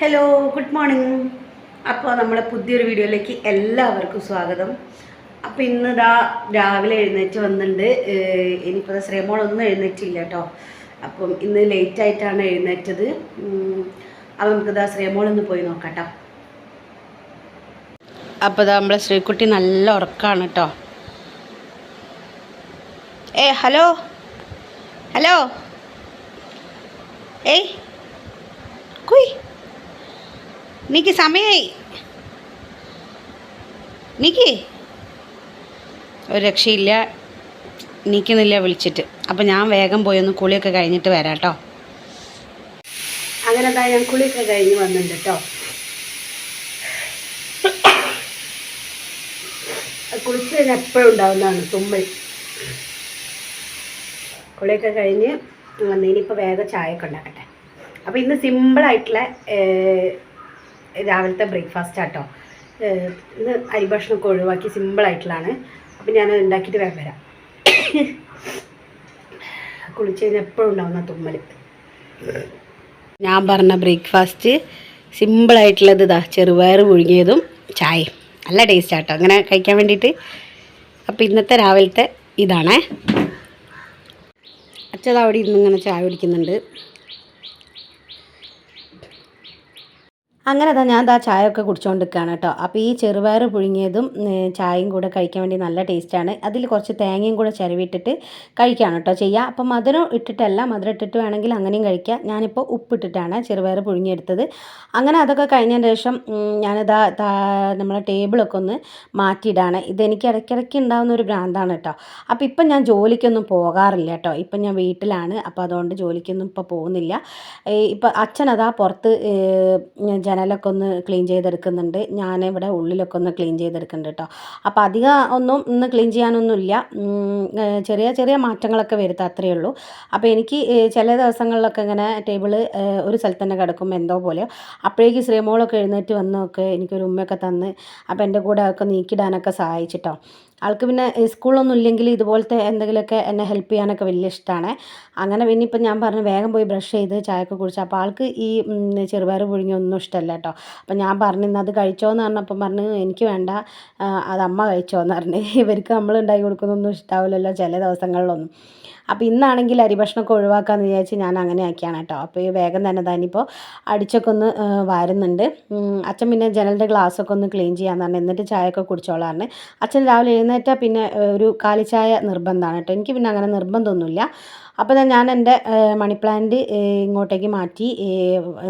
Hello good morning അപ്പോൾ നമ്മുടെ പുതിയൊരു വീഡിയോയിലേക്ക് എല്ലാവർക്കും സ്വാഗതം. അപ്പോൾ ഇന്ന് ഇതാ രാവിലെ എഴുന്നേറ്റ് വന്നിട്ടുണ്ട് ഇനിയിപ്പോൾ ശ്രീമോളൊന്നും എഴുന്നേറ്റില്ല കേട്ടോ അപ്പം ഇന്ന് ലേറ്റ് ആയിട്ടാണ് എഴുന്നേറ്റത്. അപ്പം അപ്പോൾ നമുക്കിതാ ശ്രീമോളൊന്ന് പോയി നോക്കാം അപ്പോൾ ഇതാ നമ്മളെ ശ്രീക്കുട്ടി നല്ല ഉറക്കമാണ് കേട്ടോ ഏ ഹലോ? ഹലോ? ഏയ് കുയ്. നീക്ക് സമയമായി നിക്ക്. ഒരു രക്ഷയില്ല. നീക്കുന്നില്ല വിളിച്ചിട്ട്. അപ്പം ഞാൻ വേഗം പോയി ഒന്ന് കുളിയൊക്കെ കഴിഞ്ഞിട്ട് വരാം കേട്ടോ. അങ്ങനെ ഞാൻ കുളിയൊക്കെ കഴിഞ്ഞ് വന്നിട്ടുണ്ട് കേട്ടോ. കുളിച്ച് കഴിഞ്ഞാൽ എപ്പോഴും ഉണ്ടാവുന്നതാണ് തുമ്മൽ. കുളിയൊക്കെ കഴിഞ്ഞ് വന്ന് ഇനിയിപ്പോൾ വേഗം ചായ ഒക്കെ ഉണ്ടാക്കട്ടെ. അപ്പോൾ ഇന്ന് സിമ്പിളായിട്ടുള്ള രാവിലത്തെ ബ്രേക്ക്ഫാസ്റ്റ് ആട്ടോ. ഇന്ന് അരിഭക്ഷണമൊക്കെ ഒഴിവാക്കി സിമ്പിളായിട്ടുള്ളതാണ് അപ്പം ഞാൻ ഉണ്ടാക്കിയിട്ട് വേഗം വരാം. കുളിച്ച് കഴിഞ്ഞാൽ എപ്പോഴും ഉണ്ടാവുന്ന തുമ്മൽ ഞാൻ പറഞ്ഞ ബ്രേക്ക്ഫാസ്റ്റ് സിമ്പിളായിട്ടുള്ളത് ഇതാ ചെറുപയർ പുഴുങ്ങിയതും ചായ നല്ല ടേസ്റ്റ് ആട്ടോ. അങ്ങനെ കഴിക്കാൻ വേണ്ടിയിട്ട്. അപ്പോൾ ഇന്നത്തെ രാവിലത്തെ ഇതാണേ. അച്ഛത് അവിടെ ഇരുന്ന് ഇങ്ങനെ ചായ കുടിക്കുന്നുണ്ട്. അങ്ങനെ തന്നെ ഞാൻ ആ ചായ ഒക്കെ കുടിച്ചുകൊണ്ട് കേട്ടോ. അപ്പോൾ ഈ ചെറുപയർ പുഴുങ്ങിയതും ചായയും കൂടെ കഴിക്കാൻ വേണ്ടി നല്ല ടേസ്റ്റാണ് അതിൽ കുറച്ച് തേങ്ങയും കൂടെ ചിരവിട്ടിട്ട് കഴിക്കുകയാണ് കേട്ടോ ചെയ്യുക അപ്പോൾ മധുരം ഇട്ടിട്ടല്ല മധുരം ഇട്ടിട്ട് വേണമെങ്കിൽ അങ്ങനെയും കഴിക്കുക ഞാനിപ്പോൾ ഉപ്പിട്ടിട്ടാണ് ചെറുപയർ പുഴുങ്ങിയെടുത്തത്. അങ്ങനെ അതൊക്കെ കഴിഞ്ഞതിന് ശേഷം ഞാനിതാ നമ്മളെ ടേബിളൊക്കെ ഒന്ന് മാറ്റിയിടാണ്. ഇതെനിക്ക് ഇടയ്ക്കിടയ്ക്ക് ഉണ്ടാകുന്ന ഒരു ഭ്രാന്താണ് കേട്ടോ. അപ്പോൾ ഇപ്പം ഞാൻ ജോലിക്കൊന്നും പോകാറില്ല കേട്ടോ. ഇപ്പം ഞാൻ വീട്ടിലാണ്. അപ്പോൾ അതുകൊണ്ട് ജോലിക്കൊന്നും ഇപ്പോൾ പോകുന്നില്ല. ഇപ്പം അച്ഛനതാ പുറത്ത് ഏ, ജനലൊക്കെ ഒന്ന് ക്ലീൻ ചെയ്തെടുക്കുന്നുണ്ട്. ഞാൻ ഇവിടെ ഉള്ളിലൊക്കെ ഒന്ന് ക്ലീൻ ചെയ്തെടുക്കുന്നുണ്ട് കേട്ടോ അപ്പോൾ അധികം ഒന്നും ഇന്ന് ക്ലീൻ ചെയ്യാനൊന്നുമില്ല. ചെറിയ ചെറിയ മാറ്റങ്ങളൊക്കെ വരുത്ത അത്രയേ ഉള്ളൂ. അപ്പോൾ എനിക്ക് ചില ദിവസങ്ങളിലൊക്കെ ഇങ്ങനെ ടേബിൾ ഒരു സ്ഥലത്ത് തന്നെ കിടക്കും എന്തോ പോലെ അപ്പോഴേക്ക് ശ്രീമോളൊക്കെ എഴുന്നേറ്റ് വന്നൊക്കെ എനിക്കൊരു ഉമ്മയൊക്കെ തന്ന് അപ്പോൾ എന്റെ കൂടെ ഒക്കെ നീക്കിടാനൊക്കെ സഹായിച്ചിട്ടോ ആൾക്ക് പിന്നെ സ്കൂളൊന്നും ഇല്ലെങ്കിൽ ഇതുപോലത്തെ എന്തെങ്കിലുമൊക്കെ എന്നെ ഹെൽപ്പ് ചെയ്യാനൊക്കെ വലിയ ഇഷ്ടമാണ് അങ്ങനെ പിന്നെ ഇപ്പം ഞാൻ പറഞ്ഞു വേഗം പോയി ബ്രഷ് ചെയ്ത് ചായയൊക്കെ കുടിച്ചു അപ്പോൾ ആൾക്ക് ഈ ചെറുപയർ പുഴുങ്ങി ഒന്നും ഇഷ്ടമല്ല കേട്ടോ. അപ്പം ഞാൻ പറഞ്ഞു ഇന്ന് അത് കഴിച്ചോ എന്ന് പറഞ്ഞപ്പം പറഞ്ഞു എനിക്ക് വേണ്ട. അത് അമ്മ കഴിച്ചോന്ന് പറഞ്ഞു. ഇവർക്ക് നമ്മൾ ഉണ്ടാക്കി കൊടുക്കുന്നൊന്നും ഇഷ്ടാവില്ലല്ലോ ചില ദിവസങ്ങളിലൊന്നും. അപ്പോൾ ഇന്നാണെങ്കിൽ അരിഭക്ഷണമൊക്കെ ഒഴിവാക്കാമെന്ന് വിചാരിച്ച് ഞാൻ അങ്ങനെ ആക്കിയാണ് കേട്ടോ. അപ്പോൾ ഈ വേഗം തന്നെ താനിപ്പോൾ അടിച്ചൊക്കെ ഒന്ന് വരുന്നുണ്ട്. അച്ഛൻ പിന്നെ ജനലിന്റെ ഗ്ലാസ്സൊക്കെ ഒന്ന് ക്ലീൻ ചെയ്യാന്ന് പറഞ്ഞു എന്നിട്ട് ചായയൊക്കെ കുടിച്ചോളാണ് അച്ഛൻ രാവിലെ എഴുന്നേറ്റാൽ പിന്നെ ഒരു കാലിച്ചായ നിർബന്ധമാണ് കേട്ടോ. എനിക്ക് പിന്നെ അങ്ങനെ നിർബന്ധമൊന്നുമില്ല. അപ്പോൾ ഞാൻ എന്റെ മണി പ്ലാന്റ് ഇങ്ങോട്ടേക്ക് മാറ്റി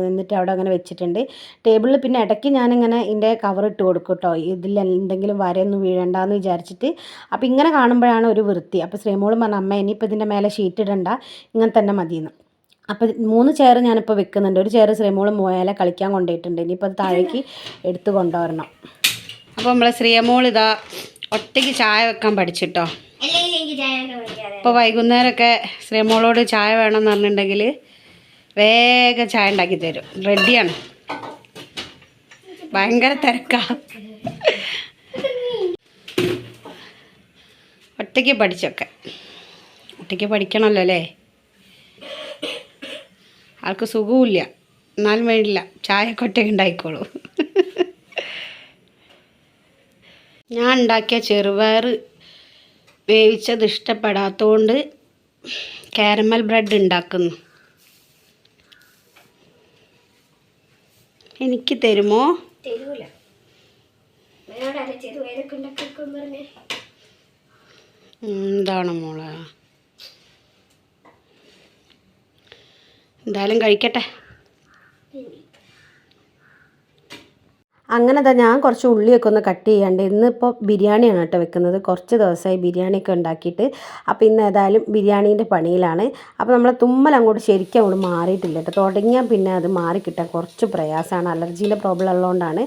എന്നിട്ട് അവിടെ അങ്ങനെ വെച്ചിട്ടുണ്ട്. ടേബിളിൽ പിന്നെ ഇടയ്ക്ക് ഞാനിങ്ങനെ ഇതിന്റെ കവർ ഇട്ട് കൊടുക്കും കേട്ടോ. ഇതിൽ എന്തെങ്കിലും വരയൊന്നും വീഴണ്ടെന്ന് വിചാരിച്ചിട്ട്. അപ്പോൾ ഇങ്ങനെ കാണുമ്പോഴാണ് ഒരു വൃത്തി. അപ്പോൾ ശ്രീമോളും പറഞ്ഞ അമ്മ ഇനിയിപ്പോൾ ഇതിന്റെ മേലെ ഷീറ്റ് ഇടണ്ട. ഇങ്ങനെ തന്നെ മതിയെന്ന്. അപ്പോൾ മൂന്ന് ചെയർ ഞാനിപ്പോൾ വെക്കുന്നുണ്ട്. ഒരു ചെയർ ശ്രീമോൾ മോയാലെ കളിക്കാൻ കൊണ്ടുപോയിട്ടുണ്ട്. ഇനിയിപ്പോൾ അത് താഴേക്ക് എടുത്ത് കൊണ്ടുവരണം. അപ്പോൾ നമ്മളെ ശ്രീമോൾ ഇതാ ഒറ്റയ്ക്ക് ചായ വെക്കാൻ പഠിച്ചിട്ടോ. ഇപ്പോൾ വൈകുന്നേരമൊക്കെ ശ്രീമോളോട് ചായ വേണം എന്ന് പറഞ്ഞിട്ടുണ്ടെങ്കിൽ വേഗം ചായ ഉണ്ടാക്കി തരും. റെഡിയാണ് ഭയങ്കര തിരക്കാ. ഒറ്റയ്ക്ക് പഠിച്ചൊക്കെ. ഒറ്റയ്ക്ക് പഠിക്കണമല്ലോ അല്ലേ? ആൾക്ക് സുഖവുമില്ല. എന്നാലും വേണ്ടില്ല. ചായയൊക്കെ ഒറ്റയ്ക്ക് ഉണ്ടായിക്കോളൂ ഞാൻ ഉണ്ടാക്കിയ ചെറുപയർ വേവിച്ചത് ഇഷ്ടപ്പെടാത്തതുകൊണ്ട് കാരമൽ ബ്രെഡ് ഉണ്ടാക്കുന്നു. എനിക്ക് തരുമോ? തരൂല. എന്താണ് മോളെ? എന്തായാലും കഴിക്കട്ടെ. അങ്ങനെ തന്നെ ഞാൻ കുറച്ച് ഉള്ളിയൊക്കെ ഒന്ന് കട്ട് ചെയ്യാണ്ട് ഇന്നിപ്പോൾ ബിരിയാണിയാണ് കേട്ടോ വെക്കുന്നത്. കുറച്ച് ദിവസമായി ബിരിയാണിയൊക്കെ ഉണ്ടാക്കിയിട്ട്. അപ്പോൾ ഇന്ന് ഏതായാലും ബിരിയാണീന്റെ പണിയിലാണ്. അപ്പോൾ നമ്മളെ തുമ്മൽ അങ്ങോട്ട് ശരിക്കും അങ്ങോട്ട് മാറിയിട്ടില്ല കേട്ടോ. തുടങ്ങിയാൽ പിന്നെ അത് മാറിക്കിട്ടാൻ കുറച്ച് പ്രയാസമാണ്. അലർജീന്റെ പ്രോബ്ലം ഉള്ളതുകൊണ്ടാണ്.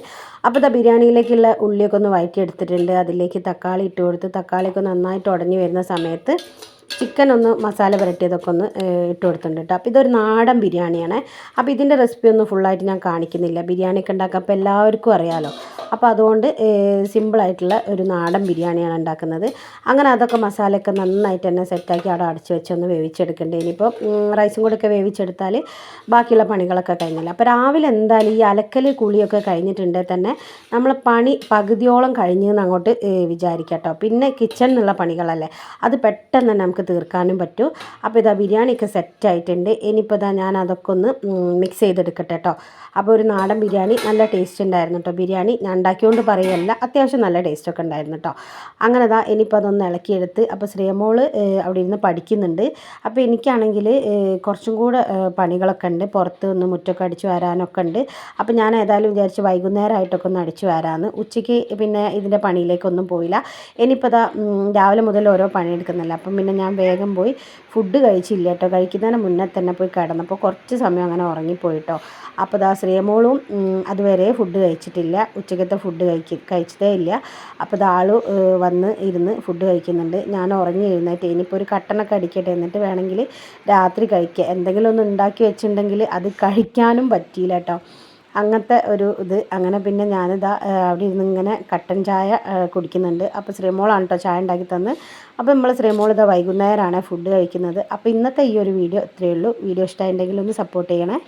അപ്പോൾ ഇതാ ബിരിയാണിയിലേക്കുള്ള ഉള്ളിയൊക്കെ ഒന്ന് വഴറ്റിയെടുത്തിട്ടുണ്ട് അതിലേക്ക് തക്കാളി ഇട്ട് കൊടുത്ത് തക്കാളിയൊക്കെ നന്നായിട്ട് ഉടഞ്ഞു വരുന്ന സമയത്ത് ചിക്കൻ ഒന്ന് മസാല പുരട്ടിയതൊക്കെ ഒന്ന് ഇട്ട് കൊടുത്തിട്ടുണ്ട് കേട്ടോ. അപ്പോൾ ഇതൊരു നാടൻ ബിരിയാണിയാണ്. അപ്പോൾ ഇതിന്റെ റെസിപ്പി ഒന്നും ഫുള്ളായിട്ട് ഞാൻ കാണിക്കുന്നില്ല. ബിരിയാണിയൊക്കെ ഉണ്ടാക്കാം അപ്പോൾ എല്ലാവർക്കും അറിയാമല്ലോ അപ്പോൾ അതുകൊണ്ട് സിമ്പിളായിട്ടുള്ള ഒരു നാടൻ ബിരിയാണിയാണ് ഉണ്ടാക്കുന്നത്. അങ്ങനെ അതൊക്കെ മസാലയൊക്കെ നന്നായിട്ട് തന്നെ സെറ്റാക്കി അവിടെ അടച്ച് വെച്ചൊന്ന് വേവിച്ചെടുക്കേണ്ടത് ഇനിയിപ്പോൾ റൈസും കൂടെ ഒക്കെ വേവിച്ചെടുത്താൽ ബാക്കിയുള്ള പണികളൊക്കെ കഴിഞ്ഞില്ല. അപ്പോൾ രാവിലെ എന്തായാലും ഈ അലക്കൽ കുളിയൊക്കെ കഴിഞ്ഞിട്ടുണ്ടെങ്കിൽ തന്നെ നമ്മൾ പണി പകുതിയോളം കഴിഞ്ഞ് അങ്ങോട്ട് വിചാരിക്കാം കേട്ടോ. പിന്നെ കിച്ചൺ എന്നുള്ള പണികളല്ലേ. അത് പെട്ടെന്ന് തന്നെ നമുക്ക് തീർക്കാനും പറ്റും. അപ്പോൾ ഇതാ ബിരിയാണിയൊക്കെ സെറ്റായിട്ടുണ്ട് ഇനിയിപ്പോൾ ഇതാ ഞാൻ അതൊക്കെ ഒന്ന് മിക്സ് ചെയ്തെടുക്കട്ടെ കേട്ടോ അപ്പോൾ ഒരു നാടൻ ബിരിയാണി നല്ല ടേസ്റ്റ് ഉണ്ടായിരുന്നു കേട്ടോ ബിരിയാണി ഞാൻ ഉണ്ടാക്കിയോണ്ട് പറയല്ല അത്യാവശ്യം നല്ല ടേസ്റ്റൊക്കെ ഉണ്ടായിരുന്നു കേട്ടോ അങ്ങനെ ഇതാ ഇനിയിപ്പോൾ അതൊന്ന് ഇളക്കിയെടുത്ത് അപ്പോൾ ശ്രീമോൾ അവിടെ ഇരുന്ന് പഠിക്കുന്നുണ്ട്. അപ്പോൾ എനിക്കാണെങ്കിൽ കുറച്ചും കൂടെ പണികളൊക്കെ ഉണ്ട്. പുറത്ത് ഒന്ന് മുറ്റമൊക്കെ അടിച്ചു വരാനൊക്കെ ഉണ്ട്. അപ്പോൾ ഞാൻ ഏതായാലും വിചാരിച്ച് വൈകുന്നേരമായിട്ടൊക്കെ ഒന്ന് അടിച്ചു വരാമെന്ന് ഉച്ചയ്ക്ക് പിന്നെ ഇതിന്റെ പണിയിലേക്കൊന്നും പോയില്ല. ഇനിയിപ്പോൾ ഇതാ രാവിലെ മുതൽ ഓരോ പണിയെടുക്കുന്നില്ല. അപ്പം പിന്നെ ഞാൻ വേഗം പോയി ഫുഡ് കഴിച്ചില്ല കേട്ടോ. കഴിക്കുന്നതിന് മുന്നേ തന്നെ പോയി കിടന്നപ്പോൾ കുറച്ച് സമയം അങ്ങനെ ഉറങ്ങിപ്പോയിട്ടോ. അപ്പോൾ ദാ ശ്രീമോളും അതുവരെ ഫുഡ് കഴിച്ചിട്ടില്ല. ഉച്ചക്കത്തെ ഫുഡ് കഴിക്ക കഴിച്ചതേ ഇല്ല. അപ്പോൾ ഏഹ്, വന്ന് ഇരുന്ന് ഫുഡ് കഴിക്കുന്നുണ്ട്. ഞാൻ ഉറങ്ങി എഴുന്നേറ്റ് ഇനിയിപ്പോൾ ഒരു കട്ടനൊക്കെ അടിക്കട്ടെ എന്നിട്ട് വേണമെങ്കിൽ രാത്രി കഴിക്കുക എന്തെങ്കിലും ഒന്ന് ഉണ്ടാക്കി വെച്ചിട്ടുണ്ടെങ്കിൽ അത് കഴിക്കാനും പറ്റിയില്ല കേട്ടോ. അങ്ങനത്തെ ഒരു ഇത്. അങ്ങനെ പിന്നെ ഞാനിതാ അവിടെ ഇരുന്ന് ഇങ്ങനെ കട്ടൻ ചായ കുടിക്കുന്നുണ്ട്. അപ്പോൾ ശ്രീമോളാണ് കേട്ടോ ചായ ഉണ്ടാക്കി തന്ന്. അപ്പോൾ നമ്മൾ ശ്രീമോൾ ഇതാ വൈകുന്നേരമാണ് ഫുഡ് കഴിക്കുന്നത്. അപ്പോൾ ഇന്നത്തെ ഈ ഒരു വീഡിയോ ഇത്രയേ ഉള്ളൂ. വീഡിയോ ഇഷ്ടമായിട്ടുണ്ടെങ്കിൽ ഒന്ന് സപ്പോർട്ട് ചെയ്യണേ.